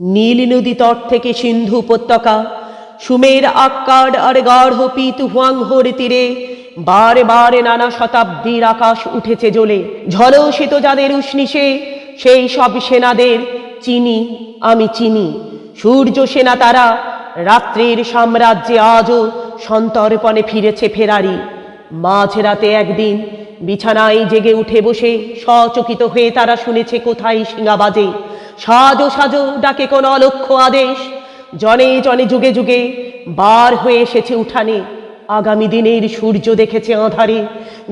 নীল নদী তট থেকে সিন্ধু উপত্যকা, সুমের আক্কাড আর গাঢ় পিত হুয়াংহোর তীরে বারে বারে নানা শতাব্দীর আকাশ উঠেছে জ্বলে। ঝলসিত যাদের উষ্ণিসে সেই সব সেনাদের চিনি, আমি চিনি। সূর্য সেনা তারা, রাত্রির সাম্রাজ্যে আজও সন্তর্পণে ফিরেছে ফেরারি। মাঝরাতে একদিন বিছানায় জেগে উঠে বসে সচকিত হয়ে তারা শুনেছে, কোথায় শিঙা বাজে সাজো সাজো ডাকে কোন অলক্ষ আদেশ। জনে জনে যুগে যুগে বার হয়ে এসেছে উঠানে। আগামী দিনের সূর্য দেখেছে আধারে।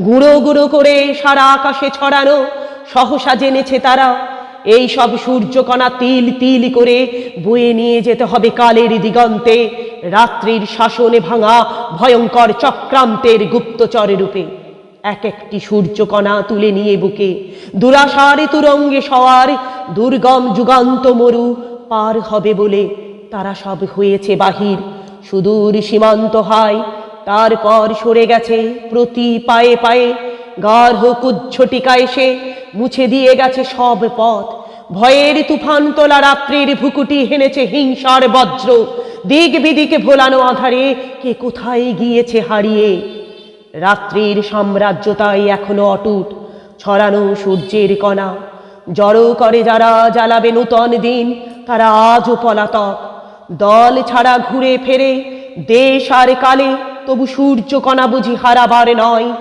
গুঁড়ো গুঁড়ো করে সারা আকাশে ছড়ানো। সহসা জেনেছে তারা। এই সব সূর্যকণা তিল তিল করে বয়ে নিয়ে যেতে হবে কালের দিগন্তে। রাত্রির শাসনে ভাঙা ভয়ঙ্কর চক্রান্তের গুপ্তচর রূপে। এক একটি সূর্যকণা তুলে নিয়ে বুকে। দুরাশারে তুরঙ্গে সওয়ার দুর্গম যুগান্ত মরু পার হবে বলে তারা সব হয়েছে বাহির। সুদূর সীমান্ত হয় তারপর সরে গেছে প্রতি পায়ে পায়ে। গার্হ কুজ্ঝটিকা এসে মুছে দিয়ে গেছে সব পথ। ভয়ের তুফান তোলা রাত্রির ভুকুটি হেনেছে হিংসার বজ্র। দিক বিদিকে ভোলানো আধারে কে কোথায় গিয়েছে হারিয়ে। রাত্রির সাম্রাজ্য তাই এখনও অটুট। ছড়ানো সূর্যের কণা। জড়ো করে যারা জ্বালাবে নূতন দিন, তারা আজও পলাতক। দল ছাড়া ঘুরে ফেরে, দেশ আর কালে, তবু সূর্যকণা বুঝি হারাবার নয়।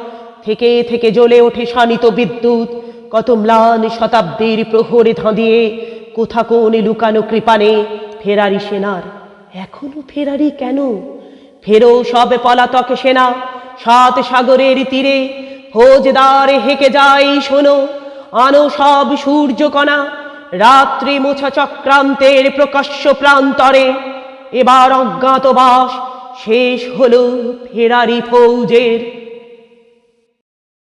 থেকে থেকে জ্বলে ওঠে শানিত বিদ্যুৎ। কত ম্লান শতাব্দীর প্রহরে ধাঁধিয়ে, কোথা কোন লুকানো কৃপানে ফেরারি সেনার। এখনও ফেরারি কেন? ফেরো সব পলাতক সেনা। সাত সাগরের তীরে ফৌজদার হেঁকে যাই, শোনো। আনো সব সূর্যকণা, রাত্রি মোছা চক্রান্তের প্রকাশ্য প্রান্তরে। এবার অজ্ঞাতবাস শেষ হলো ফেরারি ফৌজের